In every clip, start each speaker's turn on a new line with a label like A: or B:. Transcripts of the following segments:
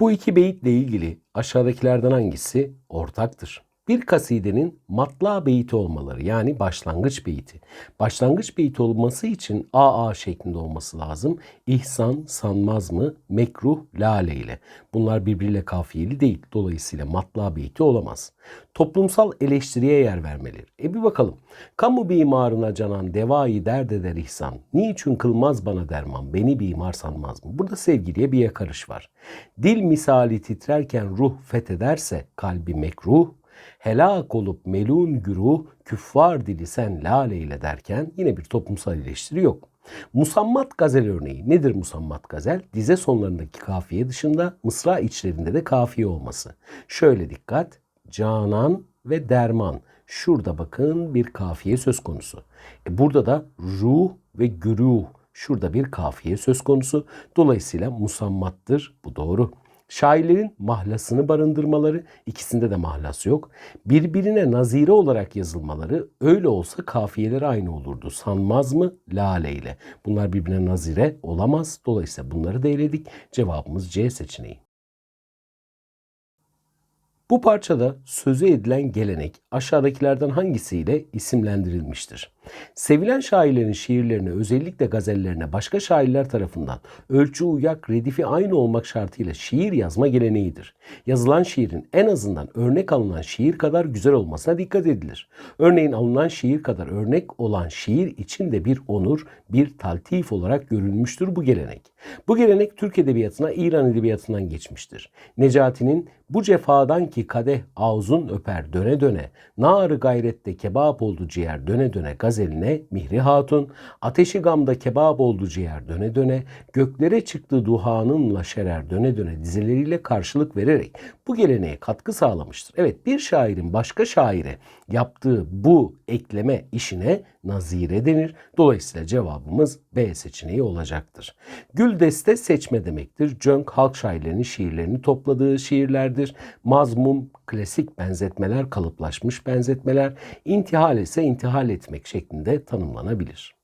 A: Bu iki beyitle ilgili aşağıdakilerden hangisi ortaktır? Bir kasidenin matla beyti olmaları yani başlangıç beyti. Başlangıç beyti olması için AA şeklinde olması lazım. İhsan, sanmaz mı, mekruh, lale ile. Bunlar birbiriyle kafiyeli değil. Dolayısıyla matla beyti olamaz. Toplumsal eleştiriye yer vermeleri. E bir bakalım. Kamu bimarına canan devayı dert eder ihsan. Niçin kılmaz bana derman? Beni bimar sanmaz mı? Burada sevgiliye bir yakarış var. Dil misali titrerken ruh fethederse kalbi mekruh, helak olup melun güruh, küffar dili sen lale ile derken yine bir toplumsal eleştiri yok. Musammat gazel örneği. Nedir musammat gazel? Dize sonlarındaki kafiye dışında mısra içlerinde de kafiye olması. Şöyle dikkat. Canan ve derman. Şurada bakın bir kafiye söz konusu. E burada da ruh ve güruh. Şurada bir kafiye söz konusu. Dolayısıyla musammattır. Bu doğru. Şairlerin mahlasını barındırmaları, ikisinde de mahlas yok. Birbirine nazire olarak yazılmaları, öyle olsa kafiyeleri aynı olurdu. Sanmaz mı? Lale ile. Bunlar birbirine nazire olamaz. Dolayısıyla bunları da eledik. Cevabımız C seçeneği. Bu parçada sözü edilen gelenek aşağıdakilerden hangisiyle isimlendirilmiştir? Sevilen şairlerin şiirlerine özellikle gazellerine başka şairler tarafından ölçü uyak, redifi aynı olmak şartıyla şiir yazma geleneğidir. Yazılan şiirin en azından örnek alınan şiir kadar güzel olmasına dikkat edilir. Örneğin alınan şiir kadar örnek olan şiir için de bir onur, bir taltif olarak görülmüştür bu gelenek. Bu gelenek Türk Edebiyatı'na İran Edebiyatı'ndan geçmiştir. Necati'nin bu cefadan ki kadeh ağzun öper döne döne, nar gayrette kebap oldu ciğer döne döne gazeline Mihri Hatun, ateşi gamda kebap oldu ciğer döne döne, göklere çıktı duhanınla şerer döne döne dizeleriyle karşılık vererek bu geleneğe katkı sağlamıştır. Evet bir şairin başka şaire yaptığı bu ekleme işine nazire denir. Dolayısıyla cevabımız B seçeneği olacaktır. Gül deste seçme demektir. Cönk halk şairlerinin şiirlerini topladığı şiirlerdir. Mazmum klasik benzetmeler, kalıplaşmış benzetmeler. İntihal ise intihal etmek şeklinde tanımlanabilir.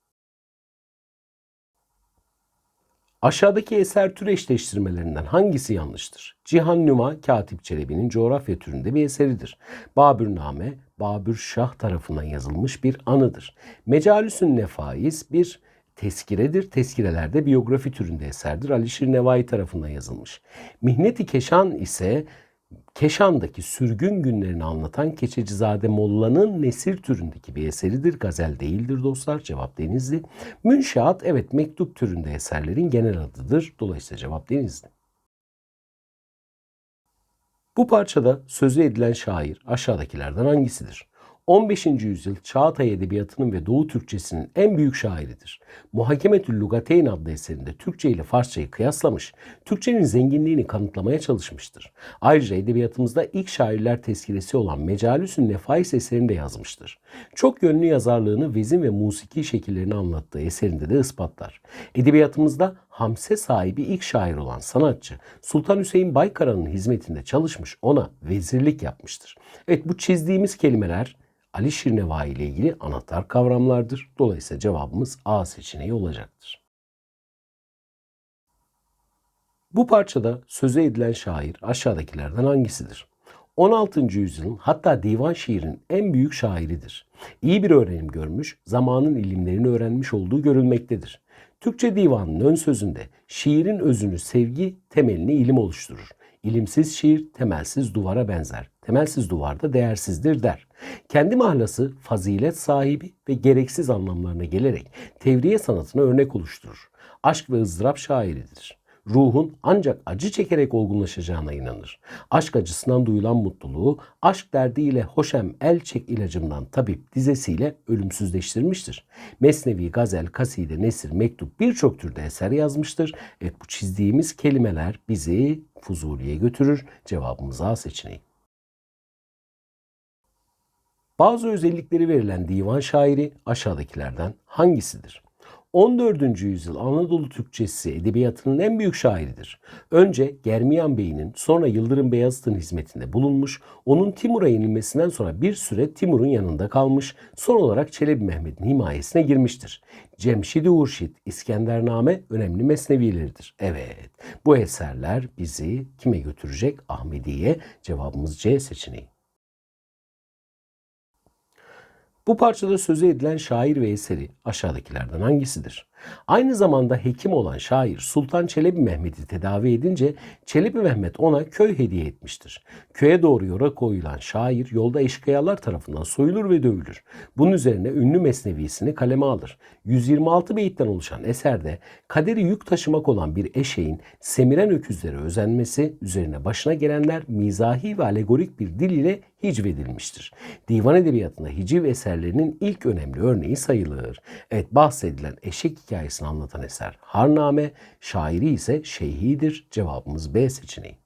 A: Aşağıdaki eser tür eşleştirmelerinden hangisi yanlıştır? Cihan Nüma Katip Çelebi'nin coğrafya türünde bir eseridir. Babürname, Babür Şah tarafından yazılmış bir anıdır. Mecalisün Nefais bir tezkiredir. Tezkirelerde biyografi türünde eserdir. Alişir Nevai tarafından yazılmış. Mihneti Keşan ise Keşan'daki sürgün günlerini anlatan Keçecizade Molla'nın nesir türündeki bir eseridir. Gazel değildir dostlar. Cevap Denizli. Münşaat evet mektup türünde eserlerin genel adıdır. Dolayısıyla cevap Denizli. Bu parçada sözü edilen şair aşağıdakilerden hangisidir? 15. yüzyıl Çağatay Edebiyatı'nın ve Doğu Türkçesinin en büyük şairidir. Muhakemetül Lugateyn adlı eserinde Türkçe ile Farsçayı kıyaslamış, Türkçenin zenginliğini kanıtlamaya çalışmıştır. Ayrıca edebiyatımızda ilk şairler tezkiresi olan Mecalisün Nefais eserini de yazmıştır. Çok yönlü yazarlığını vezin ve musiki şekillerini anlattığı eserinde de ispatlar. Edebiyatımızda hamse sahibi ilk şair olan sanatçı Sultan Hüseyin Baykara'nın hizmetinde çalışmış ona vezirlik yapmıştır. Evet bu çizdiğimiz kelimeler Ali Şirnevai ile ilgili anahtar kavramlardır. Dolayısıyla cevabımız A seçeneği olacaktır. Bu parçada söze edilen şair aşağıdakilerden hangisidir? 16. yüzyılın hatta divan şiirinin en büyük şairidir. İyi bir öğrenim görmüş, zamanın ilimlerini öğrenmiş olduğu görülmektedir. Türkçe divanın ön sözünde şiirin özünü sevgi, temelini ilim oluşturur. İlimsiz şiir temelsiz duvara benzer. Temelsiz duvarda değersizdir der. Kendi mahlası fazilet sahibi ve gereksiz anlamlarına gelerek tevriye sanatına örnek oluşturur. Aşk ve ızdırap şairidir ruhun ancak acı çekerek olgunlaşacağına inanır. Aşk acısından duyulan mutluluğu aşk derdiyle hoşem el çek ilacımdan tabip dizesiyle ölümsüzleştirmiştir. Mesnevi, gazel, kaside, nesir, mektup birçok türde eser yazmıştır. Evet bu çizdiğimiz kelimeler bizi Fuzuli'ye götürür. Cevabımız A seçeneği. Bazı özellikleri verilen divan şairi aşağıdakilerden hangisidir? 14. yüzyıl Anadolu Türkçesi edebiyatının en büyük şairidir. Önce Germiyan Bey'in sonra Yıldırım Beyazıt'ın hizmetinde bulunmuş, onun Timur'a yenilmesinden sonra bir süre Timur'un yanında kalmış, son olarak Çelebi Mehmet'in himayesine girmiştir. Cemşid-i Urşid, İskendername önemli mesnevileridir. Evet, bu eserler bizi kime götürecek? Ahmediye. Cevabımız C seçeneği. Bu parçada sözü edilen şair ve eseri aşağıdakilerden hangisidir? Aynı zamanda hekim olan şair Sultan Çelebi Mehmet'i tedavi edince Çelebi Mehmet ona köy hediye etmiştir. Köye doğru yola koyulan şair yolda eşkıyalar tarafından soyulur ve dövülür. Bunun üzerine ünlü mesnevisini kaleme alır. 126 beyitten oluşan eserde kaderi yük taşımak olan bir eşeğin semiren öküzlere özenmesi üzerine başına gelenler mizahi ve alegorik bir dil ile hicvedilmiştir. Divan edebiyatında hiciv eserlerinin ilk önemli örneği sayılır. Evet bahsedilen eşek hikayesini anlatan eser Harname, şairi ise Şeyhi'dir. Cevabımız B seçeneği.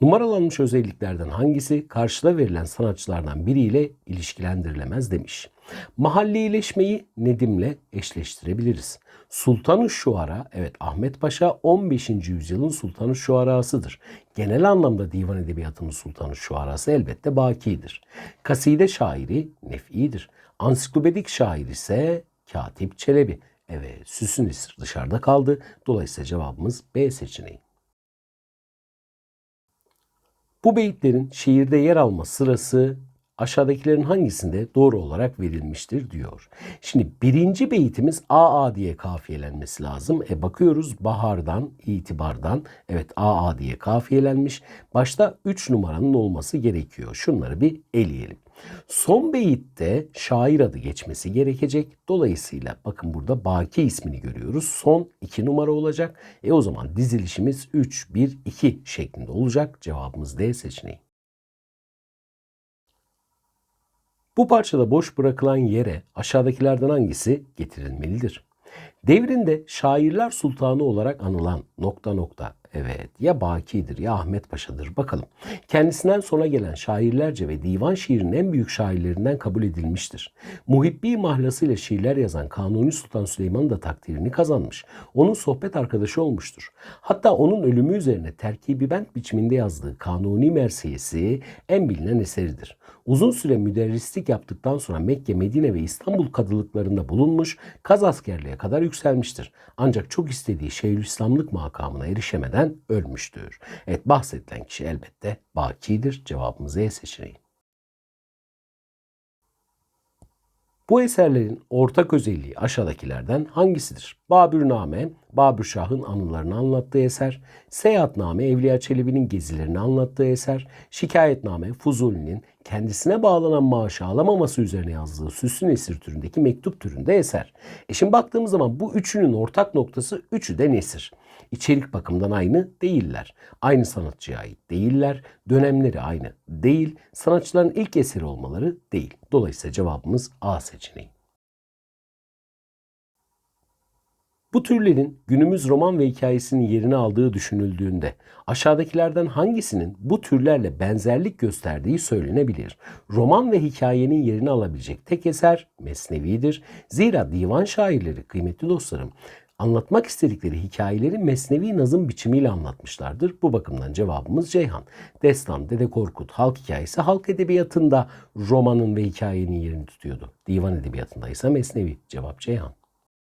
A: Numaralanmış özelliklerden hangisi karşıda verilen sanatçılardan biriyle ilişkilendirilemez demiş. Mahallileşmeyi Nedim'le eşleştirebiliriz. Sultan-ı Şuara, evet Ahmet Paşa 15. yüzyılın Sultan-ı Şuarasıdır. Genel anlamda divan edebiyatının Sultan-ı Şuarası elbette bakidir. Kaside şairi Nef'idir. Ansiklopedik şair ise Katip Çelebi. Evet Süsün Esir dışarıda kaldı. Dolayısıyla cevabımız B seçeneği. Bu beyitlerin şiirde yer alma sırası aşağıdakilerin hangisinde doğru olarak verilmiştir diyor. Şimdi birinci beyitimiz AA diye kafiyelenmesi lazım. E bakıyoruz bahardan, itibardan. Evet AA diye kafiyelenmiş. Başta 3 numaranın olması gerekiyor. Şunları bir eleyelim. Son beyitte şair adı geçmesi gerekecek. Dolayısıyla bakın burada Baki ismini görüyoruz. Son 2 numara olacak. E o zaman dizilişimiz 3, 1, 2 şeklinde olacak. Cevabımız D seçeneği. Bu parçada boş bırakılan yere aşağıdakilerden hangisi getirilmelidir? Devrinde şairler sultanı olarak anılan nokta nokta evet ya Baki'dir ya Ahmet Paşa'dır bakalım. Kendisinden sonra gelen şairlerce ve divan şiirinin en büyük şairlerinden kabul edilmiştir. Muhibbi mahlasıyla şiirler yazan Kanuni Sultan Süleyman da takdirini kazanmış. Onun sohbet arkadaşı olmuştur. Hatta onun ölümü üzerine terkibi bent biçiminde yazdığı Kanuni Mersiyesi en bilinen eseridir. Uzun süre müderrislik yaptıktan sonra Mekke, Medine ve İstanbul kadılıklarında bulunmuş, kaz askerliğe kadar yükselmiştir. Ancak çok istediği Şeyhülislamlık makamına erişemeden ölmüştür. Evet bahsedilen kişi elbette Baki'dir. Cevabımız E seçeneği. Bu eserlerin ortak özelliği aşağıdakilerden hangisidir? Babürname, Babür Şah'ın anılarını anlattığı eser, Seyahatname, Evliya Çelebi'nin gezilerini anlattığı eser, Şikayetname, Fuzuli'nin kendisine bağlanan maaşı alamaması üzerine yazdığı süslü nesir türündeki mektup türünde eser. E şimdi baktığımız zaman bu üçünün ortak noktası üçü de nesir. İçerik bakımından aynı değiller. Aynı sanatçıya ait değiller. Dönemleri aynı değil. Sanatçıların ilk eseri olmaları değil. Dolayısıyla cevabımız A seçeneği. Bu türlerin günümüz roman ve hikayesinin yerini aldığı düşünüldüğünde aşağıdakilerden hangisinin bu türlerle benzerlik gösterdiği söylenebilir. Roman ve hikayenin yerini alabilecek tek eser Mesnevi'dir. Zira divan şairleri kıymetli dostlarım anlatmak istedikleri hikayeleri mesnevi nazım biçimiyle anlatmışlardır. Bu bakımdan cevabımız Ceyhan. Destan, Dede Korkut, halk hikayesi halk edebiyatında romanın ve hikayenin yerini tutuyordu. Divan edebiyatında ise mesnevi. Cevap Ceyhan.